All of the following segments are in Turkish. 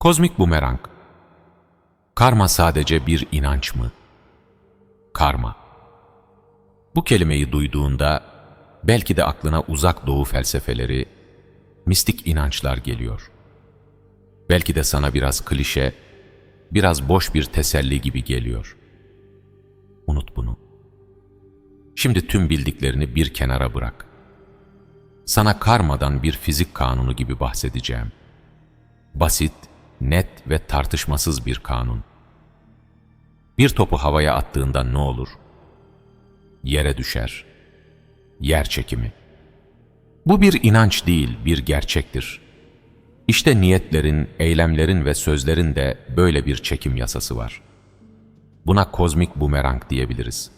Kozmik bumerang. Karma sadece bir inanç mı? Karma. Bu kelimeyi duyduğunda belki de aklına uzak doğu felsefeleri, mistik inançlar geliyor. Belki de sana biraz klişe, biraz boş bir teselli gibi geliyor. Unut bunu. Şimdi tüm bildiklerini bir kenara bırak. Sana karmadan bir fizik kanunu gibi bahsedeceğim. Basit, net ve tartışmasız bir kanun. Bir topu havaya attığında ne olur? Yere düşer. Yer çekimi. Bu bir inanç değil, bir gerçektir. İşte niyetlerin, eylemlerin ve sözlerin de böyle bir çekim yasası var. Buna kozmik bumerang diyebiliriz.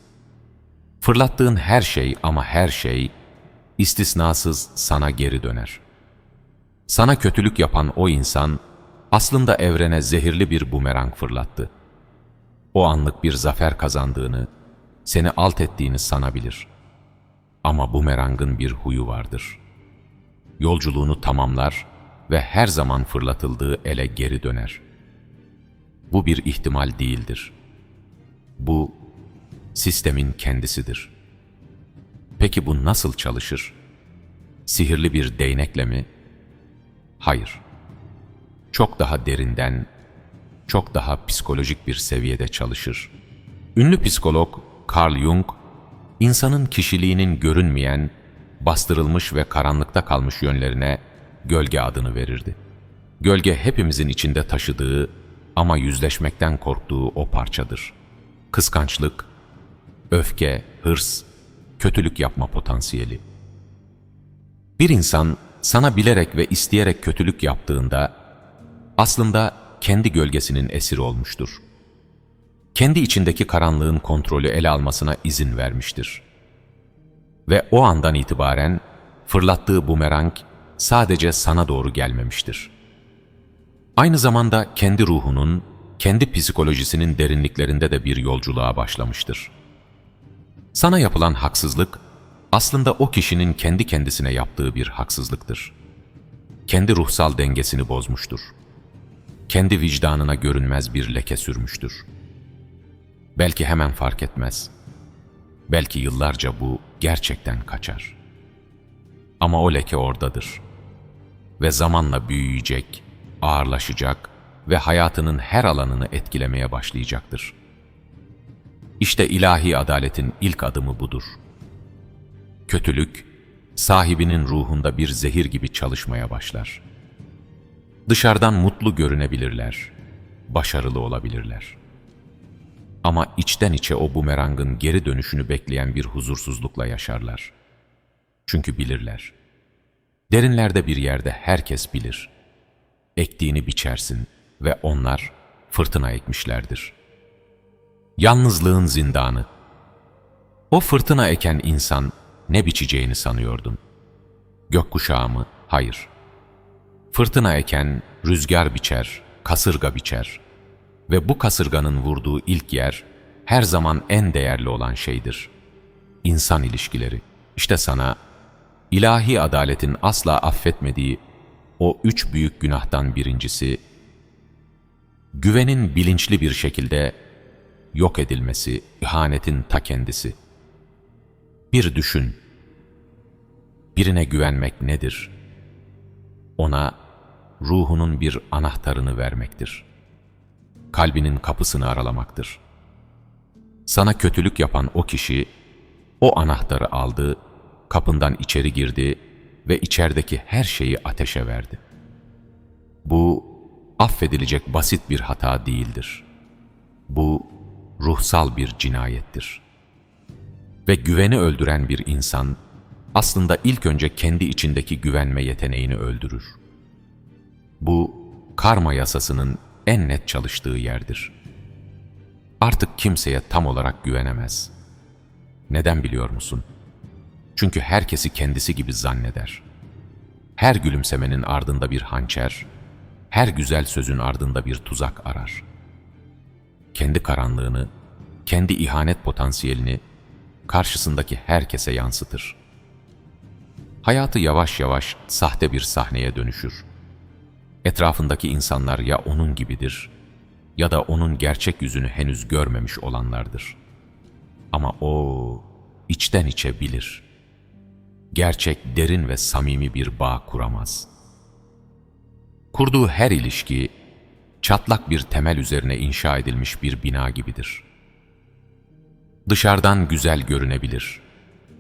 Fırlattığın her şey ama her şey istisnasız sana geri döner. Sana kötülük yapan o insan aslında evrene zehirli bir bumerang fırlattı. O anlık bir zafer kazandığını, seni alt ettiğini sanabilir. Ama bumerangın bir huyu vardır. Yolculuğunu tamamlar ve her zaman fırlatıldığı ele geri döner. Bu bir ihtimal değildir. Bu, sistemin kendisidir. Peki bu nasıl çalışır? Sihirli bir değnekle mi? Hayır. Çok daha derinden, çok daha psikolojik bir seviyede çalışır. Ünlü psikolog Carl Jung, insanın kişiliğinin görünmeyen, bastırılmış ve karanlıkta kalmış yönlerine gölge adını verirdi. Gölge hepimizin içinde taşıdığı ama yüzleşmekten korktuğu o parçadır. Kıskançlık, öfke, hırs, kötülük yapma potansiyeli. Bir insan sana bilerek ve isteyerek kötülük yaptığında aslında kendi gölgesinin esiri olmuştur. Kendi içindeki karanlığın kontrolü ele almasına izin vermiştir. Ve o andan itibaren fırlattığı bumerang sadece sana doğru gelmemiştir. Aynı zamanda kendi ruhunun, kendi psikolojisinin derinliklerinde de bir yolculuğa başlamıştır. Sana yapılan haksızlık, aslında o kişinin kendi kendisine yaptığı bir haksızlıktır. Kendi ruhsal dengesini bozmuştur. Kendi vicdanına görünmez bir leke sürmüştür. Belki hemen fark etmez. Belki yıllarca bu gerçekten kaçar. Ama o leke oradadır. Ve zamanla büyüyecek, ağırlaşacak ve hayatının her alanını etkilemeye başlayacaktır. İşte ilahi adaletin ilk adımı budur. Kötülük, sahibinin ruhunda bir zehir gibi çalışmaya başlar. Dışarıdan mutlu görünebilirler, başarılı olabilirler. Ama içten içe o bumerangın geri dönüşünü bekleyen bir huzursuzlukla yaşarlar. Çünkü bilirler. Derinlerde bir yerde herkes bilir. Ektiğini biçersin ve onlar fırtına ekmişlerdir. Yalnızlığın zindanı. O fırtına eken insan ne biçeceğini sanıyordun. Gökkuşağı mı? Hayır. Fırtına eken rüzgar biçer, kasırga biçer. Ve bu kasırganın vurduğu ilk yer her zaman en değerli olan şeydir. İnsan ilişkileri. İşte sana ilahi adaletin asla affetmediği o üç büyük günahtan birincisi, güvenin bilinçli bir şekilde yok edilmesi, ihanetin ta kendisi. Bir düşün, birine güvenmek nedir? Ona ruhunun bir anahtarını vermektir. Kalbinin kapısını aralamaktır. Sana kötülük yapan o kişi, o anahtarı aldı, kapından içeri girdi ve içerideki her şeyi ateşe verdi. Bu, affedilecek basit bir hata değildir. Bu, ruhsal bir cinayettir. Ve güveni öldüren bir insan, aslında ilk önce kendi içindeki güvenme yeteneğini öldürür. Bu, karma yasasının en net çalıştığı yerdir. Artık kimseye tam olarak güvenemez. Neden biliyor musun? Çünkü herkesi kendisi gibi zanneder. Her gülümsemenin ardında bir hançer, her güzel sözün ardında bir tuzak arar. Kendi karanlığını, kendi ihanet potansiyelini karşısındaki herkese yansıtır. Hayatı yavaş yavaş sahte bir sahneye dönüşür. etrafındaki insanlar ya onun gibidir ya da onun gerçek yüzünü henüz görmemiş olanlardır. Ama o içten içe bilir. Gerçek, derin ve samimi bir bağ kuramaz. Kurduğu her ilişki, çatlak bir temel üzerine inşa edilmiş bir bina gibidir. Dışarıdan güzel görünebilir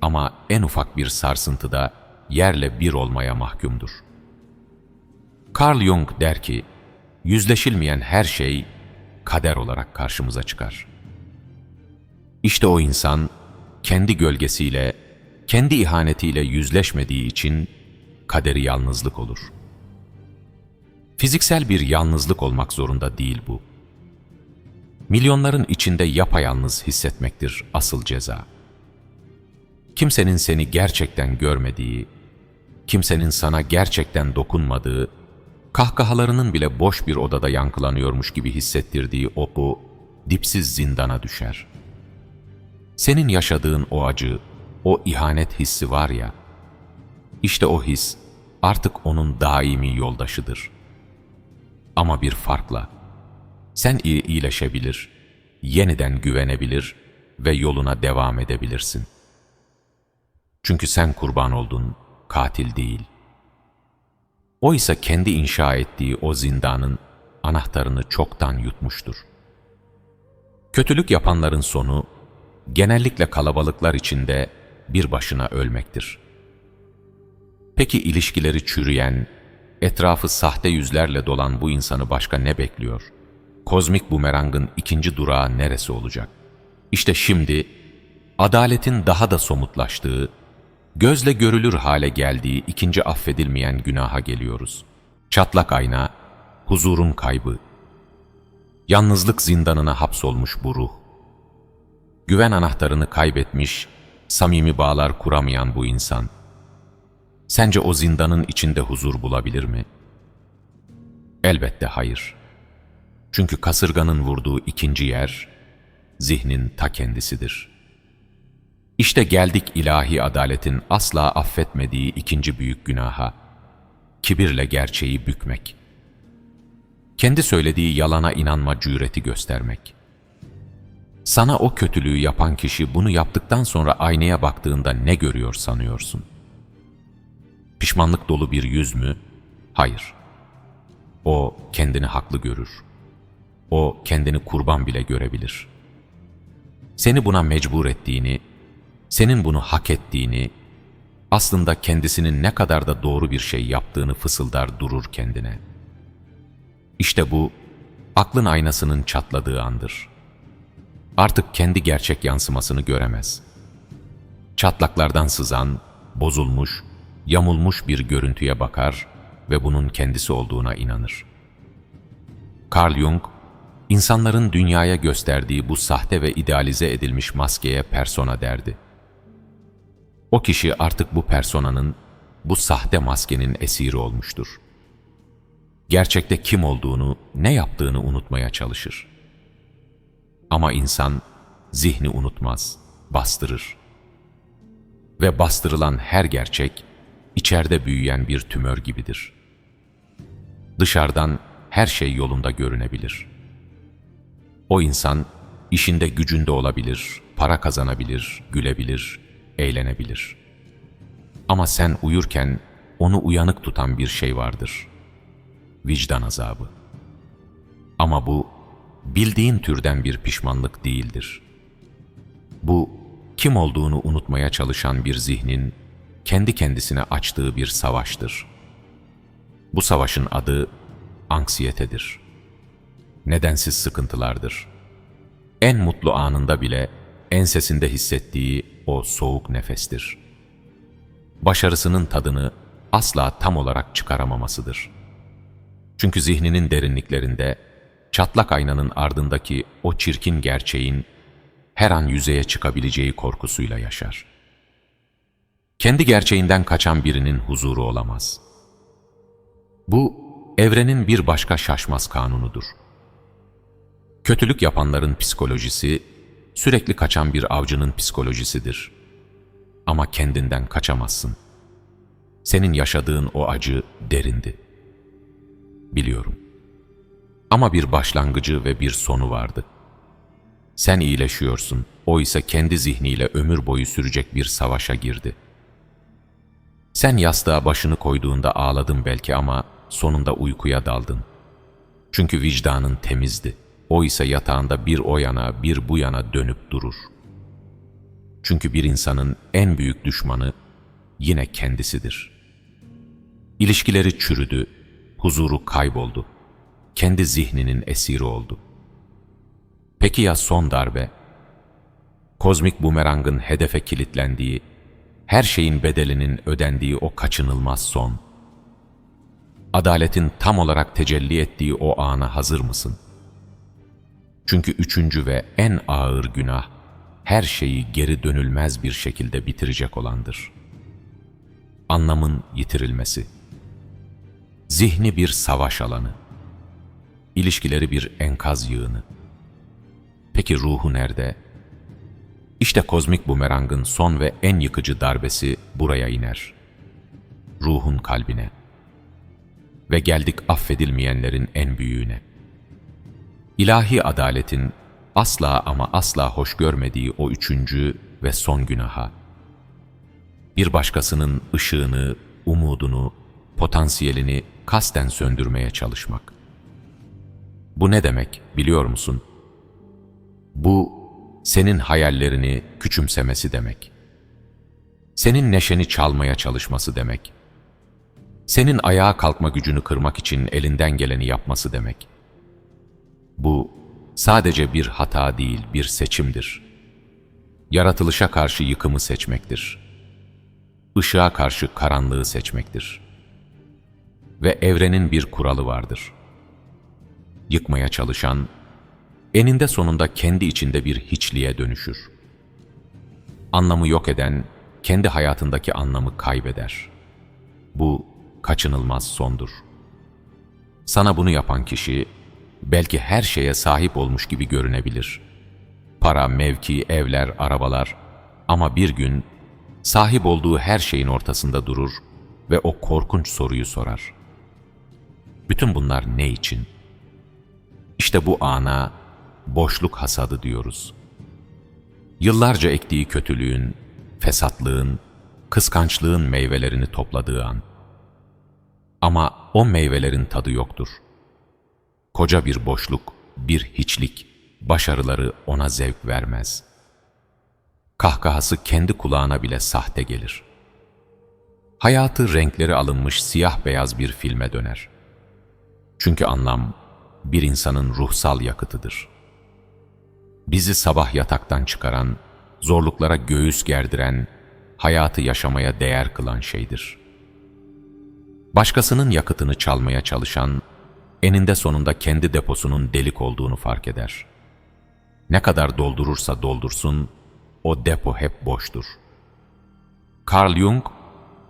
ama en ufak bir sarsıntıda yerle bir olmaya mahkumdur. Carl Jung der ki, yüzleşilmeyen her şey kader olarak karşımıza çıkar. İşte o insan kendi gölgesiyle, kendi ihanetiyle yüzleşmediği için kaderi yalnızlık olur. Fiziksel bir yalnızlık olmak zorunda değil bu. Milyonların içinde yapayalnız hissetmektir asıl ceza. Kimsenin seni gerçekten görmediği, kimsenin sana gerçekten dokunmadığı, kahkahalarının bile boş bir odada yankılanıyormuş gibi hissettirdiği o bu dipsiz zindana düşer. Senin yaşadığın o acı, o ihanet hissi var ya, işte o his artık onun daimi yoldaşıdır. Ama bir farkla, sen iyi iyileşebilir, yeniden güvenebilir ve yoluna devam edebilirsin. Çünkü sen kurban oldun, katil değil. O ise kendi inşa ettiği o zindanın anahtarını çoktan yutmuştur. Kötülük yapanların sonu, genellikle kalabalıklar içinde bir başına ölmektir. Peki ilişkileri çürüyen, etrafı sahte yüzlerle dolan bu insanı başka ne bekliyor? Kozmik bumerangın ikinci durağı neresi olacak? İşte şimdi, adaletin daha da somutlaştığı, gözle görülür hale geldiği ikinci affedilmeyen günaha geliyoruz. Çatlak ayna, huzurun kaybı, yalnızlık zindanına hapsolmuş bu ruh. Güven anahtarını kaybetmiş, samimi bağlar kuramayan bu insan. Sence o zindanın içinde huzur bulabilir mi? Elbette hayır. Çünkü kasırganın vurduğu ikinci yer, zihnin ta kendisidir.'' İşte geldik ilahi adaletin asla affetmediği ikinci büyük günaha. Kibirle gerçeği bükmek. Kendi söylediği yalana inanma cüreti göstermek. Sana o kötülüğü yapan kişi bunu yaptıktan sonra aynaya baktığında ne görüyor sanıyorsun? Pişmanlık dolu bir yüz mü? Hayır. O kendini haklı görür. O kendini kurban bile görebilir. Seni buna mecbur ettiğini, senin bunu hak ettiğini, aslında kendisinin ne kadar da doğru bir şey yaptığını fısıldar durur kendine. İşte bu, aklın aynasının çatladığı andır. Artık kendi gerçek yansımasını göremez. Çatlaklardan sızan, bozulmuş, yamulmuş bir görüntüye bakar ve bunun kendisi olduğuna inanır. Carl Jung, insanların dünyaya gösterdiği bu sahte ve idealize edilmiş maskeye persona derdi. O kişi artık bu personanın, bu sahte maskenin esiri olmuştur. Gerçekte kim olduğunu, ne yaptığını unutmaya çalışır. Ama insan zihni unutmaz, bastırır. Ve bastırılan her gerçek, içeride büyüyen bir tümör gibidir. Dışarıdan her şey yolunda görünebilir. O insan, işinde gücünde olabilir, para kazanabilir, gülebilir, eğlenebilir. Ama sen uyurken onu uyanık tutan bir şey vardır. Vicdan azabı. Ama bu bildiğin türden bir pişmanlık değildir. Bu kim olduğunu unutmaya çalışan bir zihnin kendi kendisine açtığı bir savaştır. Bu savaşın adı anksiyetedir. Nedensiz sıkıntılardır. En mutlu anında bile ensesinde hissettiği o soğuk nefestir. Başarısının tadını asla tam olarak çıkaramamasıdır. Çünkü zihninin derinliklerinde, çatlak aynanın ardındaki o çirkin gerçeğin her an yüzeye çıkabileceği korkusuyla yaşar. Kendi gerçeğinden kaçan birinin huzuru olamaz. Bu, evrenin bir başka şaşmaz kanunudur. Kötülük yapanların psikolojisi, sürekli kaçan bir avcının psikolojisidir. Ama kendinden kaçamazsın. Senin yaşadığın o acı derindi. Biliyorum. Ama bir başlangıcı ve bir sonu vardı. Sen iyileşiyorsun, o ise kendi zihniyle ömür boyu sürecek bir savaşa girdi. Sen yastığa başını koyduğunda ağladın belki ama sonunda uykuya daldın. Çünkü vicdanın temizdi. O ise yatağında bir o yana bir bu yana dönüp durur. Çünkü bir insanın en büyük düşmanı yine kendisidir. İlişkileri çürüdü, huzuru kayboldu. Kendi zihninin esiri oldu. Peki ya son darbe? Kozmik bumerangın hedefe kilitlendiği, her şeyin bedelinin ödendiği o kaçınılmaz son. Adaletin tam olarak tecelli ettiği o ana hazır mısın? Çünkü üçüncü ve en ağır günah, her şeyi geri dönülmez bir şekilde bitirecek olandır. Anlamın yitirilmesi. Zihni bir savaş alanı. İlişkileri bir enkaz yığını. Peki ruhu nerede? İşte kozmik bumerangın son ve en yıkıcı darbesi buraya iner. Ruhun kalbine. Ve geldik affedilmeyenlerin en büyüğüne. İlahi adaletin asla ama asla hoş görmediği o üçüncü ve son günaha. Bir başkasının ışığını, umudunu, potansiyelini kasten söndürmeye çalışmak. Bu ne demek biliyor musun? Bu senin hayallerini küçümsemesi demek. Senin neşeni çalmaya çalışması demek. Senin ayağa kalkma gücünü kırmak için elinden geleni yapması demek. Bu sadece bir hata değil, bir seçimdir. Yaratılışa karşı yıkımı seçmektir. Işığa karşı karanlığı seçmektir. Ve evrenin bir kuralı vardır. Yıkmaya çalışan, eninde sonunda kendi içinde bir hiçliğe dönüşür. Anlamı yok eden, kendi hayatındaki anlamı kaybeder. Bu kaçınılmaz sondur. Sana bunu yapan kişi, belki her şeye sahip olmuş gibi görünebilir. Para, mevki, evler, arabalar ama bir gün sahip olduğu her şeyin ortasında durur ve o korkunç soruyu sorar. Bütün bunlar ne için? İşte bu ana boşluk hasadı diyoruz. Yıllarca ektiği kötülüğün, fesatlığın, kıskançlığın meyvelerini topladığı an. Ama o meyvelerin tadı yoktur. Koca bir boşluk, bir hiçlik, başarıları ona zevk vermez. Kahkahası kendi kulağına bile sahte gelir. Hayatı renkleri alınmış siyah beyaz bir filme döner. Çünkü anlam bir insanın ruhsal yakıtıdır. Bizi sabah yataktan çıkaran, zorluklara göğüs gerdiren, hayatı yaşamaya değer kılan şeydir. Başkasının yakıtını çalmaya çalışan, eninde sonunda kendi deposunun delik olduğunu fark eder. Ne kadar doldurursa doldursun, o depo hep boştur. Carl Jung,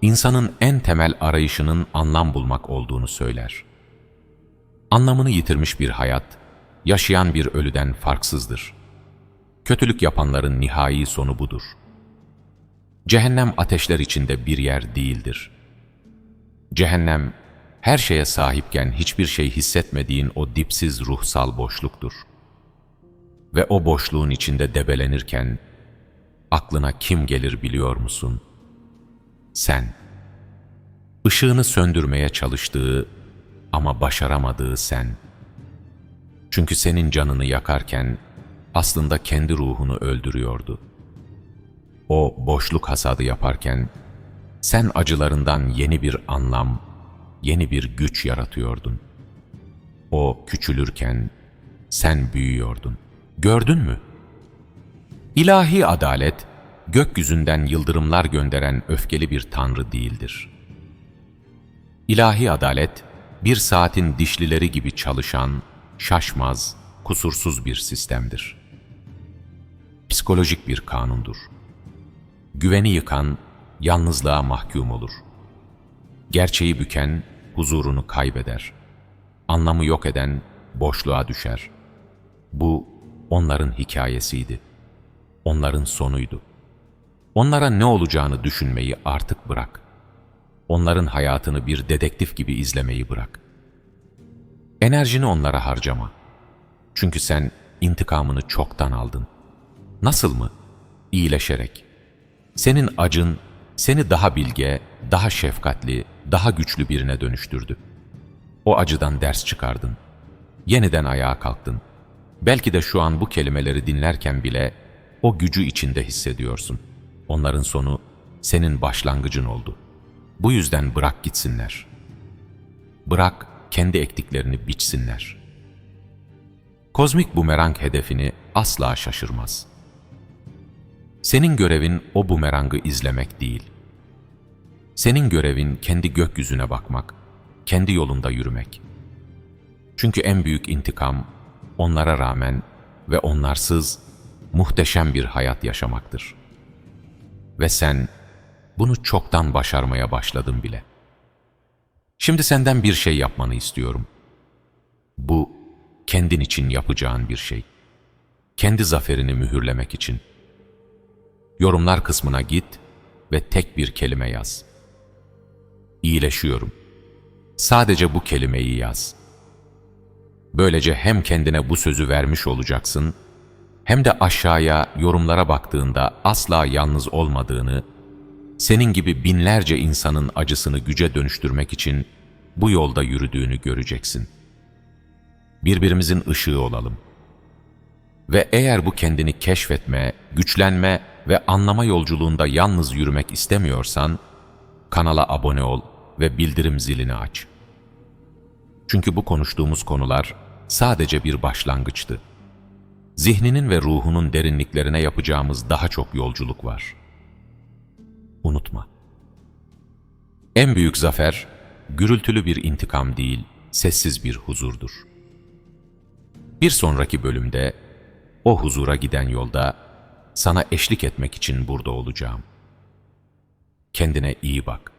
insanın en temel arayışının anlam bulmak olduğunu söyler. Anlamını yitirmiş bir hayat, yaşayan bir ölüden farksızdır. Kötülük yapanların nihai sonu budur. Cehennem ateşler içinde bir yer değildir. Cehennem, her şeye sahipken hiçbir şey hissetmediğin o dipsiz ruhsal boşluktur. Ve o boşluğun içinde debelenirken, aklına kim gelir biliyor musun? Sen. Işığını söndürmeye çalıştığı ama başaramadığı sen. Çünkü senin canını yakarken aslında kendi ruhunu öldürüyordu. O boşluk hasadı yaparken sen acılarından yeni bir anlam, yeni bir güç yaratıyordun. O küçülürken sen büyüyordun. Gördün mü? İlahi adalet, gökyüzünden yıldırımlar gönderen öfkeli bir tanrı değildir. İlahi adalet, bir saatin dişlileri gibi çalışan, şaşmaz, kusursuz bir sistemdir. Psikolojik bir kanundur. Güveni yıkan, yalnızlığa mahkum olur. Gerçeği büken, huzurunu kaybeder. Anlamı yok eden, boşluğa düşer. Bu, onların hikayesiydi. Onların sonuydu. Onlara ne olacağını düşünmeyi artık bırak. Onların hayatını bir dedektif gibi izlemeyi bırak. Enerjini onlara harcama. Çünkü sen intikamını çoktan aldın. Nasıl mı? İyileşerek. Senin acın seni daha bilge, daha şefkatli, daha güçlü birine dönüştürdü. O acıdan ders çıkardın. Yeniden ayağa kalktın. Belki de şu an bu kelimeleri dinlerken bile o gücü içinde hissediyorsun. Onların sonu senin başlangıcın oldu. Bu yüzden bırak gitsinler. Bırak kendi ektiklerini biçsinler. Kozmik bumerang hedefini asla şaşırmaz. Senin görevin o bumerangı izlemek değil. Senin görevin kendi gökyüzüne bakmak, kendi yolunda yürümek. Çünkü en büyük intikam onlara rağmen ve onlarsız muhteşem bir hayat yaşamaktır. Ve sen bunu çoktan başarmaya başladın bile. Şimdi senden bir şey yapmanı istiyorum. Bu kendin için yapacağın bir şey. Kendi zaferini mühürlemek için. Yorumlar kısmına git ve tek bir kelime yaz. İyileşiyorum. Sadece bu kelimeyi yaz. Böylece hem kendine bu sözü vermiş olacaksın, hem de aşağıya yorumlara baktığında asla yalnız olmadığını, senin gibi binlerce insanın acısını güce dönüştürmek için bu yolda yürüdüğünü göreceksin. Birbirimizin ışığı olalım. Ve eğer bu kendini keşfetme, güçlenme ve anlama yolculuğunda yalnız yürümek istemiyorsan, kanala abone ol ve bildirim zilini aç. Çünkü bu konuştuğumuz konular sadece bir başlangıçtı. Zihninin ve ruhunun derinliklerine yapacağımız daha çok yolculuk var. Unutma. En büyük zafer, gürültülü bir intikam değil, sessiz bir huzurdur. Bir sonraki bölümde, o huzura giden yolda sana eşlik etmek için burada olacağım. Kendine iyi bak.